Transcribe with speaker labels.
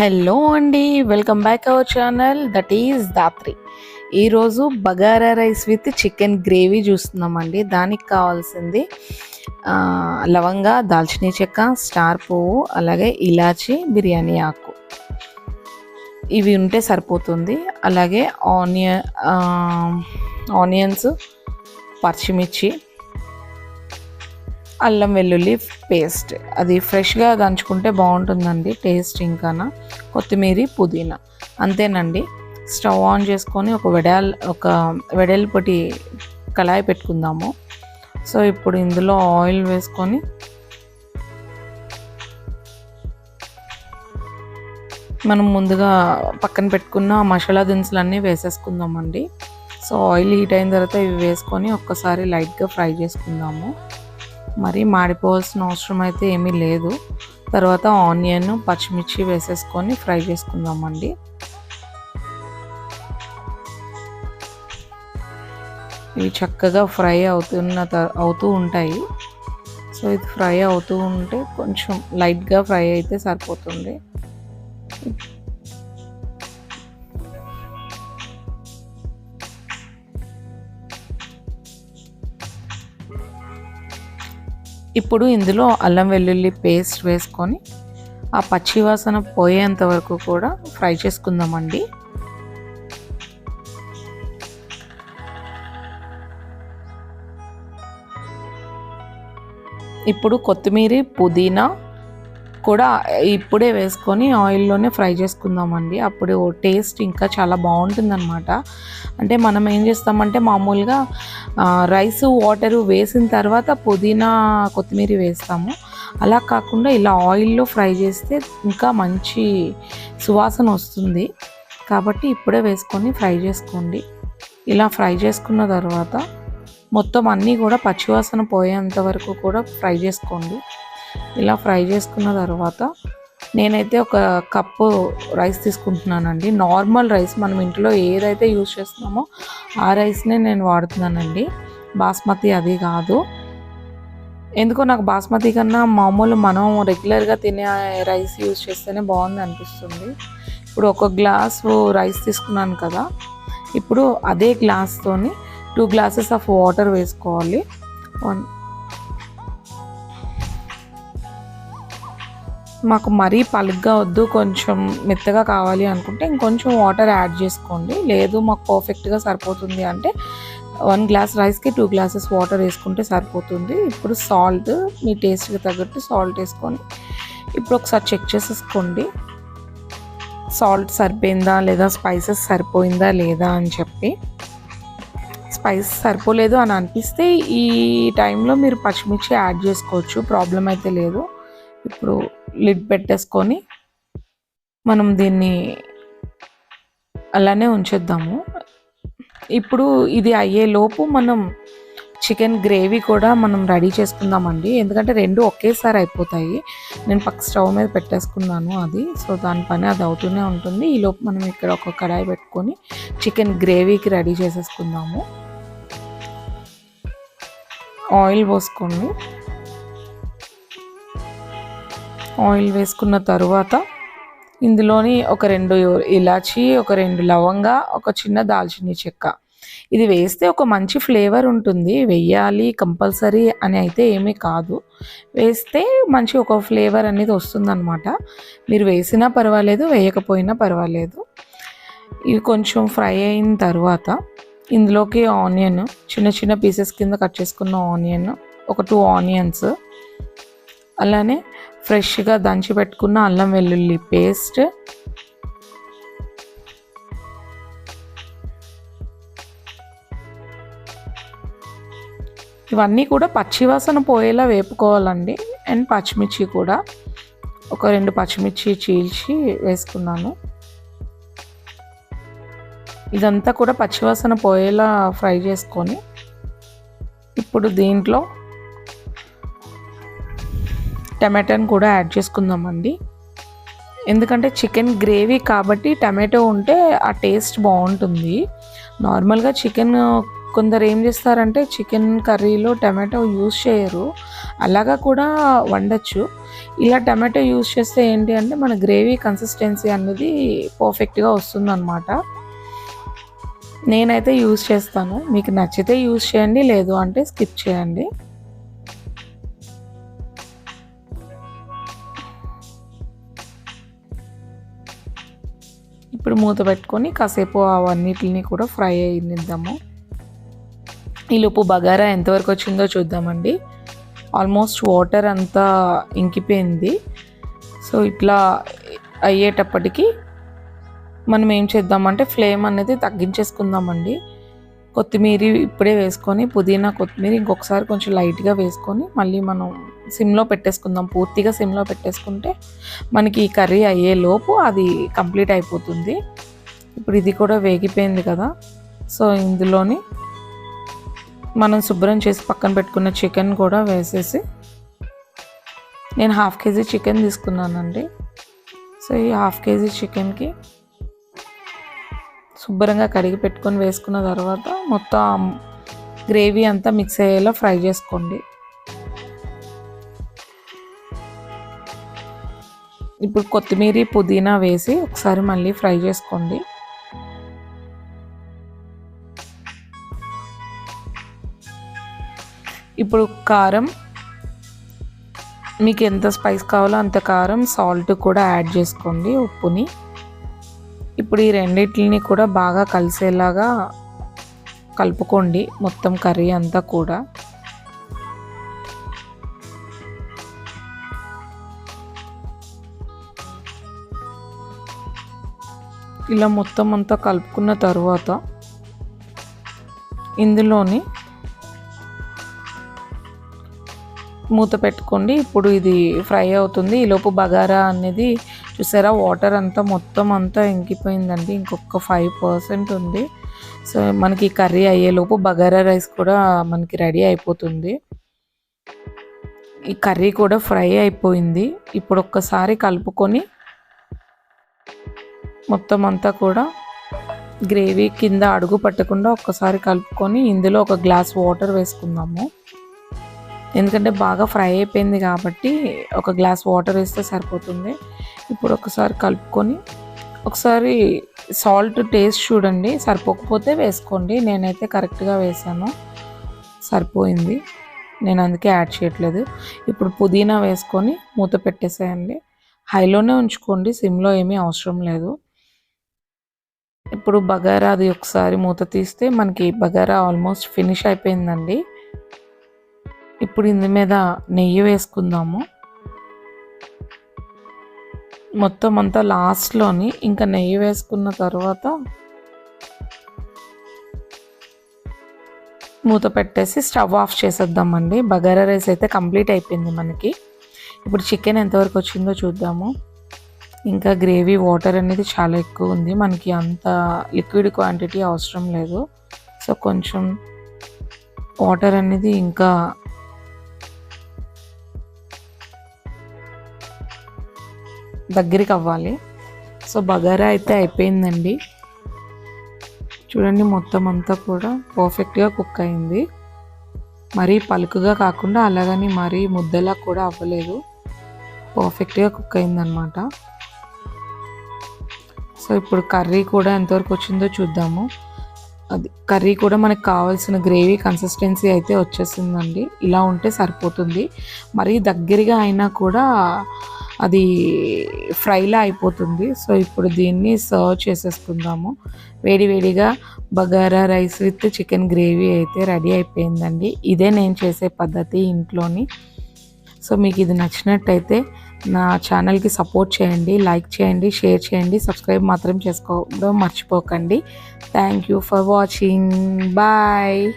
Speaker 1: Hello అండి welcome back our channel. That is Dhatri ఈరోజు bagara rice with chicken gravy చూస్తున్నామండి. దానికి కావాల్సింది లవంగా దాల్చినీ చెక్క స్టార్ పువ్వు అలాగే ఇలాచి బిర్యానీ ఆకు. ఇవి ఉంటే సరిపోతుంది. అలాగే ఆనియన్ ఆనియన్స్ పచ్చిమిర్చి అల్లం వెల్లుల్లి పేస్ట్. అది ఫ్రెష్గా దంచుకుంటే బాగుంటుందండి టేస్ట్ ఇంకాన. కొత్తిమీర పుదీనా. అంతేనండి. స్టవ్ ఆన్ చేసుకొని ఒక వెడల్ ఒక వెడల్పటి కళాయి పెట్టుకుందాము. సో ఇప్పుడు ఇందులో ఆయిల్ వేసుకొని మనం ముందుగా పక్కన పెట్టుకున్న మసాలా దినుసులన్నీ వేసేసుకుందామండి. సో ఆయిల్ హీట్ అయిన తర్వాత ఇవి వేసుకొని ఒక్కసారి లైట్గా ఫ్రై చేసుకుందాము. మరి మాడిపోవాల్సిన అవసరం అయితే ఏమీ లేదు. తర్వాత ఆనియన్ పచ్చిమిర్చి వేసేసుకొని ఫ్రై చేసుకుందామండి. ఇవి చక్కగా ఫ్రై అవుతున్న అవుతూ ఉంటాయి. సో ఇది ఫ్రై అవుతూ ఉంటే కొంచెం లైట్గా ఫ్రై అయితే సరిపోతుంది. ఇప్పుడు ఇందులో అల్లం వెల్లుల్లి పేస్ట్ వేసుకొని ఆ పచ్చి వాసన పోయేంత వరకు కూడా ఫ్రై చేసుకుందామండి. ఇప్పుడు కొత్తిమీర పుదీనా కూడా ఇప్పుడే వేసుకొని ఆయిల్లోనే ఫ్రై చేసుకుందామండి. అప్పుడు టేస్ట్ ఇంకా చాలా బాగుంటుందన్నమాట. అంటే మనం ఏం చేస్తామంటే మామూలుగా రైస్ వాటర్ వేసిన తర్వాత పుదీనా కొత్తిమీర వేస్తాము. అలా కాకుండా ఇలా ఆయిల్లో ఫ్రై చేస్తే ఇంకా మంచి సువాసన వస్తుంది. కాబట్టి ఇప్పుడే వేసుకొని ఫ్రై చేసుకోండి. ఇలా ఫ్రై చేసుకున్న తర్వాత మొత్తం అన్నీ కూడా పచ్చివాసన పోయేంత వరకు కూడా ఫ్రై చేసుకోండి. ఇలా ఫ్రై చేసుకున్న తర్వాత నేనైతే ఒక కప్పు రైస్ తీసుకుంటున్నానండి. నార్మల్ రైస్ మనం ఇంట్లో ఏదైతే యూజ్ చేస్తున్నామో ఆ రైస్నే నేను వాడుతున్నానండి. బాస్మతి అది కాదు. ఎందుకో నాకు బాస్మతి కన్నా మామూలు మనం రెగ్యులర్గా తినే రైస్ యూజ్ చేస్తేనే బాగుంది అనిపిస్తుంది. ఇప్పుడు ఒక గ్లాసు రైస్ తీసుకున్నాను కదా. ఇప్పుడు అదే గ్లాస్తోని టూ గ్లాసెస్ ఆఫ్ వాటర్ వేసుకోవాలి. వన్ మాకు మరీ పలుగ్గా వద్దు కొంచెం మెత్తగా కావాలి అనుకుంటే ఇంకొంచెం వాటర్ యాడ్ చేసుకోండి. లేదు మాకు పర్ఫెక్ట్గా సరిపోతుంది అంటే వన్ గ్లాస్ రైస్కి టూ గ్లాసెస్ వాటర్ వేసుకుంటే సరిపోతుంది. ఇప్పుడు సాల్ట్ మీ టేస్ట్కి తగ్గట్టు సాల్ట్ వేసుకొని ఇప్పుడు ఒకసారి చెక్ చేసేసుకోండి. సాల్ట్ సరిపోయిందా లేదా స్పైసెస్ సరిపోయిందా లేదా అని చెప్పి. స్పైస్ సరిపోలేదు అని అనిపిస్తే ఈ టైంలో మీరు పచ్చిమిర్చి యాడ్ చేసుకోవచ్చు ప్రాబ్లం అయితే లేదు. ఇప్పుడు లిడ్ పెట్టేసుకొని మనం దీన్ని అలానే ఉంచేద్దాము. ఇప్పుడు ఇది అయ్యేలోపు మనం చికెన్ గ్రేవీ కూడా మనం రెడీ చేసుకుందామండి. ఎందుకంటే రెండు ఒకేసారి అయిపోతాయి. నేను పక్క స్టవ్ మీద పెట్టేసుకున్నాను అది. సో దాని పని అది అవుతూనే ఉంటుంది. ఈ లోపు మనం ఇక్కడ ఒక కడాయి పెట్టుకొని చికెన్ గ్రేవీకి రెడీ చేసేసుకుందాము. ఆయిల్ పోసుకోండి ఆయిల్ వేసుకున్న తరువాత ఇందులోని ఒక రెండు ఇలాచి ఒక రెండు లవంగా ఒక చిన్న దాల్చిని చెక్క. ఇది వేస్తే ఒక మంచి ఫ్లేవర్ ఉంటుంది. వెయ్యాలి కంపల్సరీ అని అయితే ఏమీ కాదు. వేస్తే మంచి ఒక ఫ్లేవర్ అనేది వస్తుందన్నమాట. మీరు వేసినా పర్వాలేదు వేయకపోయినా పర్వాలేదు. ఇవి కొంచెం ఫ్రై అయిన తర్వాత ఇందులోకి ఆనియన్ చిన్న చిన్న పీసెస్ కింద కట్ చేసుకున్న ఆనియన్ ఒక టూ ఆనియన్స్ అలానే ఫ్రెష్గా దంచి పెట్టుకున్న అల్లం వెల్లుల్లి పేస్ట్. ఇవన్నీ కూడా పచ్చివాసన పోయేలా వేపుకోవాలండి. అండ్ పచ్చిమిర్చి కూడా. ఒక రెండు పచ్చిమిర్చి చీల్చి వేసుకున్నాను. ఇదంతా కూడా పచ్చివాసన పోయేలా ఫ్రై చేసుకొని ఇప్పుడు దీంట్లో టమాటాని కూడా యాడ్ చేసుకుందామండి. ఎందుకంటే చికెన్ గ్రేవీ కాబట్టి టమాటో ఉంటే ఆ టేస్ట్ బాగుంటుంది. నార్మల్గా చికెన్ కొందరు ఏం చేస్తారంటే చికెన్ కర్రీలో టమాటో యూస్ చేయరు. అలాగా కూడా వండొచ్చు. ఇలా టమాటో యూస్ చేస్తే ఏంటి అంటే మన గ్రేవీ కన్సిస్టెన్సీ అనేది పర్ఫెక్ట్గా వస్తుందన్నమాట. నేనైతే యూస్ చేస్తాను. మీకు నచ్చితే యూస్ చేయండి లేదు అంటే స్కిప్ చేయండి. ఇప్పుడు మూత పెట్టుకొని కాసేపు అవన్నిటిని కూడా ఫ్రై అయ్యిద్దాము ఈలోపు బగారా ఎంతవరకు వచ్చిందో చూద్దామండి. ఆల్మోస్ట్ వాటర్ అంతా ఇంకిపోయింది. సో ఇట్లా అయ్యేటప్పటికి మనం ఏం చేద్దామంటే ఫ్లేమ్ అనేది తగ్గించేసుకుందామండి. కొత్తిమీర ఇప్పుడే వేసుకొని పుదీనా కొత్తిమీర ఇంకొకసారి కొంచెం లైట్గా వేసుకొని మళ్ళీ మనం సిమ్లో పెట్టేసుకుందాం. పూర్తిగా సిమ్లో పెట్టేసుకుంటే మనకి ఈ కర్రీ అయ్యే లోపు అది కంప్లీట్ అయిపోతుంది. ఇప్పుడు ఇది కూడా వేగిపోయింది కదా. సో ఇందులోని మనం శుభ్రం చేసి పక్కన పెట్టుకున్న చికెన్ కూడా వేసేసి నేను హాఫ్ కేజీ చికెన్ తీసుకున్నానండి. సో ఈ హాఫ్ కేజీ చికెన్కి శుభ్రంగా కడిగి పెట్టుకొని వేసుకున్న తర్వాత మొత్తం గ్రేవీ అంతా మిక్స్ అయ్యేలా ఫ్రై చేసుకోండి. ఇప్పుడు కొత్తిమీర పుదీనా వేసి ఒకసారి మళ్ళీ ఫ్రై చేసుకోండి. ఇప్పుడు కారం మీకు ఎంత స్పైస్ కావాలో అంత కారం సాల్ట్ కూడా యాడ్ చేసుకోండి ఉప్పుని. ఇప్పుడు ఈ రెండింటిని కూడా బాగా కలిసేలాగా కలుపుకోండి మొత్తం కర్రీ అంతా కూడా. ఇలా మొత్తం అంతా కలుపుకున్న తర్వాత ఇందులోని మూత పెట్టుకోండి. ఇప్పుడు ఇది ఫ్రై అవుతుంది. ఈలోపు బగారా అనేది చూసారా? వాటర్ అంతా మొత్తం అంతా ఇంకిపోయిందండి ఇంకొక ఫైవ్ పర్సెంట్ ఉంది. సో మనకి కర్రీ అయ్యేలోపు బగారా రైస్ కూడా మనకి రెడీ అయిపోతుంది. ఈ కర్రీ కూడా ఫ్రై అయిపోయింది. ఇప్పుడు ఒక్కసారి కలుపుకొని మొత్తం అంతా కూడా గ్రేవీ కింద అడుగు పట్టకుండా ఒక్కసారి కలుపుకొని ఇందులో ఒక గ్లాస్ వాటర్ వేసుకుందాము. ఎందుకంటే బాగా ఫ్రై అయిపోయింది కాబట్టి ఒక గ్లాస్ వాటర్ వేస్తే సరిపోతుంది. ఇప్పుడు ఒకసారి కలుపుకొని ఒకసారి సాల్ట్ టేస్ట్ చూడండి సరిపోకపోతే వేసుకోండి. నేనైతే కరెక్ట్గా వేసాను సరిపోయింది. నేను అందుకే యాడ్ చేయట్లేదు. ఇప్పుడు పుదీనా వేసుకొని మూత పెట్టేసేయండి. హైలోనే ఉంచుకోండి సిమ్లో ఏమీ అవసరం లేదు. ఇప్పుడు బగారా అది ఒకసారి మూత తీస్తే మనకి బగారా ఆల్మోస్ట్ ఫినిష్ అయిపోయిందండి. ఇప్పుడు ఇందు మీద నెయ్యి వేసుకుందాము. మొత్తం అంతా లాస్ట్లోని ఇంకా నెయ్యి వేసుకున్న తర్వాత మూత పెట్టేసి స్టవ్ ఆఫ్ చేసేద్దామండి. బగారా రైస్ అయితే కంప్లీట్ అయిపోయింది మనకి. ఇప్పుడు చికెన్ ఎంతవరకు వచ్చిందో చూద్దాము. ఇంకా గ్రేవీ వాటర్ అనేది చాలా ఎక్కువ ఉంది. మనకి అంత లిక్విడ్ క్వాంటిటీ అవసరం లేదు. సో కొంచెం వాటర్ అనేది ఇంకా దగ్గరికి అవ్వాలి సో బగారా అయితే అయిపోయిందండి. చూడండి మొత్తం అంతా కూడా పర్ఫెక్ట్గా కుక్ అయింది. మరీ పలుకుగా కాకుండా అలాగని మరీ ముద్దలా కూడా అవ్వలేదు. పర్ఫెక్ట్గా కుక్ అయిందనమాట సో ఇప్పుడు కర్రీ కూడా ఎంతవరకు వచ్చిందో చూద్దాము. అది కర్రీ కూడా మనకు కావాల్సిన గ్రేవీ కన్సిస్టెన్సీ అయితే వచ్చేసిందండి. ఇలా ఉంటే సరిపోతుంది. మరీ దగ్గరగా అయినా కూడా అది ఫ్రైలా అయిపోతుంది. సో ఇప్పుడు దీన్ని సర్వ్ చేసేసుకుందాము. వేడివేడిగా bagara rice with chicken gravy అయితే రెడీ అయిపోయిందండి. ఇదే నేను చేసే పద్ధతి ఇంట్లోని. సో మీకు ఇది నచ్చినట్టయితే నా ఛానల్కి సపోర్ట్ చేయండి లైక్ చేయండి షేర్ చేయండి సబ్స్క్రైబ్ మాత్రం చేసుకోవడం మర్చిపోకండి. Thank you for watching bye